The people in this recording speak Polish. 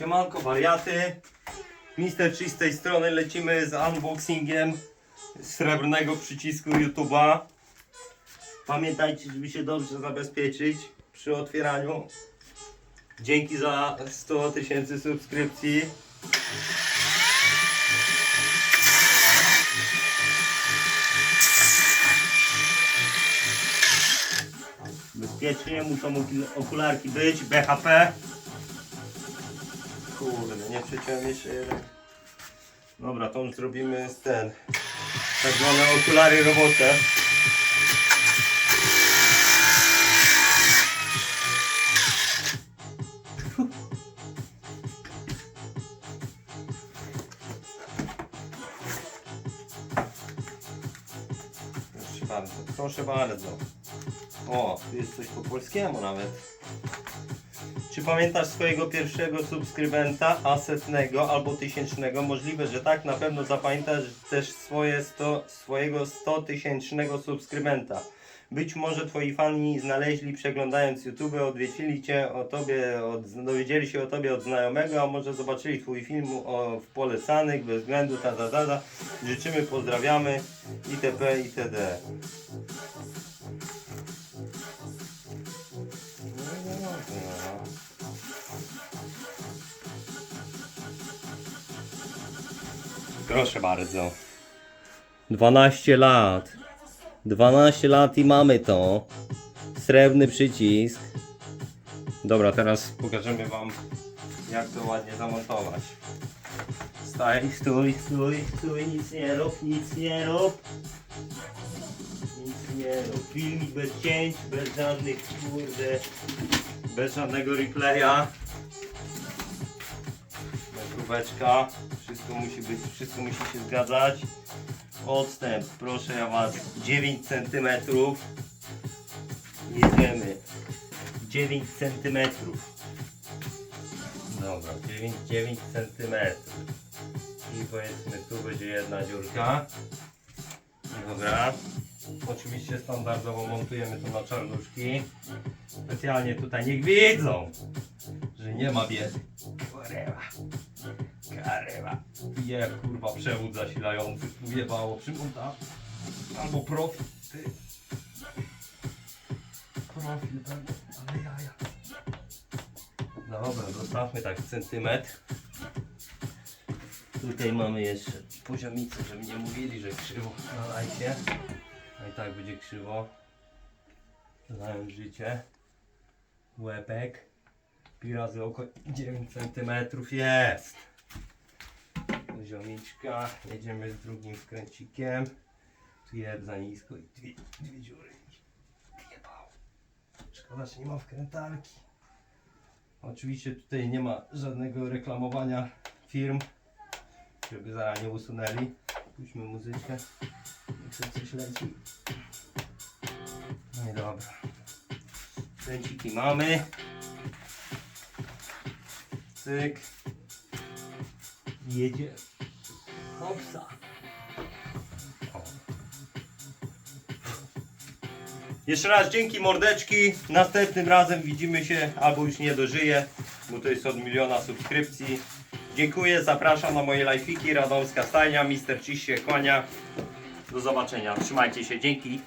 Siemanko wariaty. Mister Cheese z tej strony lecimy z unboxingiem srebrnego przycisku YouTube'a. Pamiętajcie, żeby się dobrze zabezpieczyć przy otwieraniu. Dzięki za 100 tysięcy subskrypcji. Bezpiecznie muszą okul- okularki być, BHP. Kurde, nie przeciąłem jeszcze jeden. Dobra, to już zrobimy z ten. Tak zwane okulary robocze. Proszę bardzo, proszę bardzo. O, tu jest coś po polskiemu nawet. Czy pamiętasz swojego pierwszego subskrybenta, a setnego albo tysięcznego? Możliwe, że tak. Na pewno zapamiętasz też swoje 100, swojego 100 tysięcznego subskrybenta. Być może twoi fani znaleźli przeglądając YouTube, odwiedzili cię o tobie, od, dowiedzieli się o tobie od znajomego, a może zobaczyli twój film o, w polecanych, bez względu, ta, ta, ta, ta. Życzymy, pozdrawiamy, itp. itd. Proszę bardzo. 12 lat. 12 lat i mamy to. Srebrny przycisk. Dobra, teraz pokażemy Wam, jak to ładnie zamontować. Staj, stój, stój, stój, nic nie rób, nic nie rób. Nic nie rób. Filmik bez cięć, bez żadnych, kurde, bez żadnego replaya. Próbeczka. Wszystko musi być, wszystko musi się zgadzać. Odstęp, proszę ja was, 9 cm. Jedziemy. 9 cm. Dobra, 9, 9 cm. I powiedzmy tu będzie jedna dziurka. Dobra. Oczywiście standardowo montujemy to na czarnuszki. Specjalnie tutaj niech widzą, że nie ma biedy. Karewa. Je kurwa przewód zasilający. Ujebało przymonta. Albo profil. Ty. Profil tam. Ale jaja. Dobra, zostawmy tak centymetr. Tutaj mamy jeszcze poziomicę, żeby nie mówili, że krzywo na lajcie. A i tak będzie krzywo. Znając życie. Łebek. Pi razy oko 9 cm jest. Poziomiczka. Jedziemy z drugim wkręcikiem. Tu jest za nisko i dwie, dwie dziury. Jebał. Szkoda, że nie ma wkrętarki. Oczywiście tutaj nie ma żadnego reklamowania firm, żeby zaraz nie usunęli. Puśćmy muzyczkę. Niech coś leci. No i dobra. Kręciki mamy. Cyk. Jedzie. Hopsa. Jeszcze raz dzięki mordeczki. Następnym razem widzimy się, albo już nie dożyję, bo to jest od miliona subskrypcji. Dziękuję, zapraszam na moje live'iki. Radomska stajnia, Mister Ciś się kłania. Do zobaczenia. Trzymajcie się, dzięki.